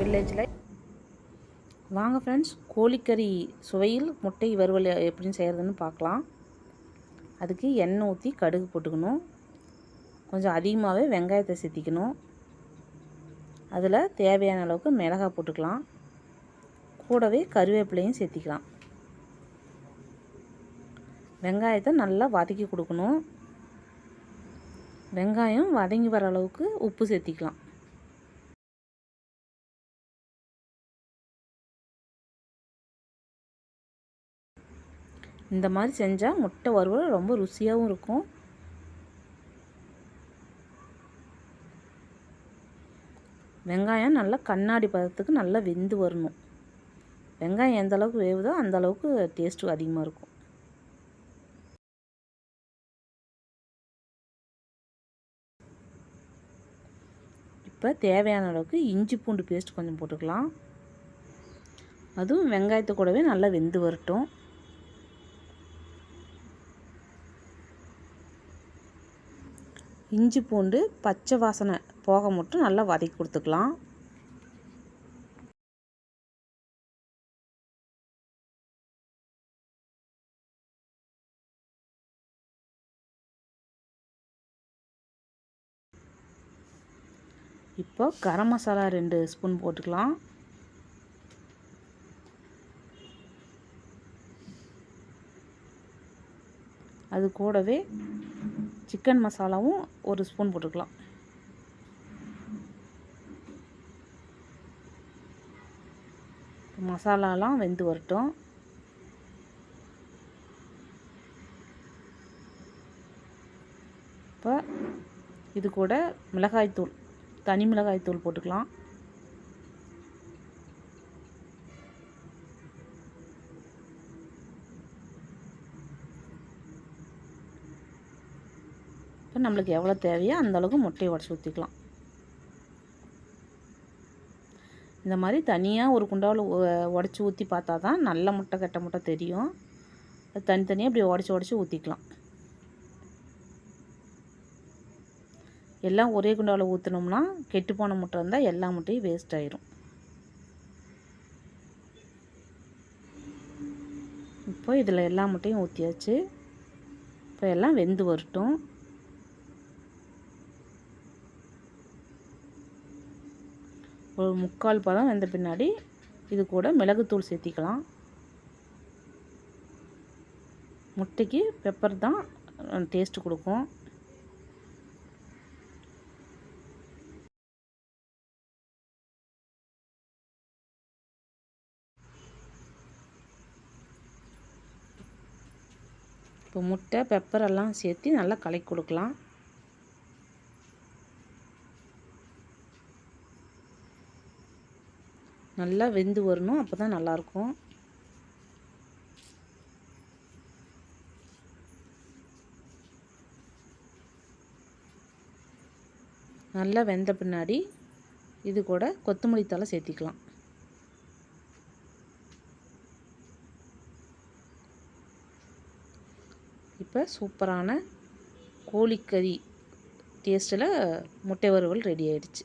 வில்லேஜில். வாங்க ஃப்ரெண்ட்ஸ் கோழிக்கறி சுவையில் முட்டை வறுவல் எப்படின்னு செய்கிறதுன்னு பார்க்கலாம். அதுக்கு எண்ணெய் ஊற்றி கடுகு போட்டுக்கணும். கொஞ்சம் அதிகமாகவே வெங்காயத்தை சேர்த்திக்கணும் அதில் தேவையான அளவுக்கு மிளகாய் போட்டுக்கலாம். கூடவே கருவேப்பிலையும் சேர்த்திக்கலாம். வெங்காயத்தை நல்லா வதக்கி கொடுக்கணும். வெங்காயம் வதங்கி வர அளவுக்கு உப்பு சேர்த்திக்கலாம். இந்த மாதிரி செஞ்சால் முட்டை வறுவல் ரொம்ப ருசியாகவும் இருக்கும். வெங்காயம் நல்லா கண்ணாடி பதத்துக்கு நல்லா வெந்து வரணும். வெங்காயம் எந்த அளவுக்கு வேவுதோ அந்த அளவுக்கு டேஸ்ட்டு அதிகமாக இருக்கும். இப்போ தேவையான அளவுக்கு இஞ்சி பூண்டு பேஸ்ட் கொஞ்சம் போட்டுக்கலாம். அதுவும் வெங்காயத்தை கூடவே நல்லா வெந்து வரட்டும். இஞ்சி பூண்டு பச்சை வாசனை போக மட்டும் நல்லா வதக்கி கொடுத்துக்கலாம். இப்போ கரம் மசாலா ரெண்டு ஸ்பூன் போட்டுக்கலாம். அது கூடவே சிக்கன் மசாலாவும் ஒரு ஸ்பூன் போட்டுக்கலாம். மசாலாலாம் வெந்து வரட்டும். இப்போ இது கூட மிளகாய்த்தூள் தனி மிளகாய்த்தூள் போட்டுக்கலாம். இப்போ நம்மளுக்கு எவ்வளோ தேவையோ அந்தளவுக்கு முட்டையை உடச்சி ஊற்றிக்கலாம் இந்த மாதிரி தனியாக ஒரு குண்டாவில் உடச்சி ஊற்றி பார்த்தா தான் நல்ல முட்டை கெட்ட முட்டை தெரியும். அது தனித்தனியாக இப்படி உடச்சி உடச்சி ஊற்றிக்கலாம் எல்லாம் ஒரே குண்டாவில் ஊற்றினோம்னா கெட்டுப்போன முட்டை இருந்தால் எல்லா முட்டையும் வேஸ்ட் ஆயிரும். இப்போ இதில் எல்லா முட்டையும் ஊற்றியாச்சு இப்போ எல்லாம் வெந்து வரட்டும். ஒரு முக்கால் பதம் வெந்த பின்னாடி இது கூட மிளகுத்தூள் சேர்த்திக்கலாம். முட்டைக்கு பெப்பர் தான் டேஸ்ட்டு கொடுக்கும். இப்போ முட்டை பெப்பர் எல்லாம் சேர்த்து நல்லா கலக்கி கொடுக்கலாம். நல்லா வெந்து வரணும் அப்போ தான் நல்லாயிருக்கும். நல்லா வெந்த பின்னாடி இது கூட கொத்தமல்லி தலை சேர்த்திக்கலாம். இப்போ சூப்பரான கோழிக்கறி டேஸ்ட்டில் முட்டை வறுவல் ரெடி ஆயிடுச்சு.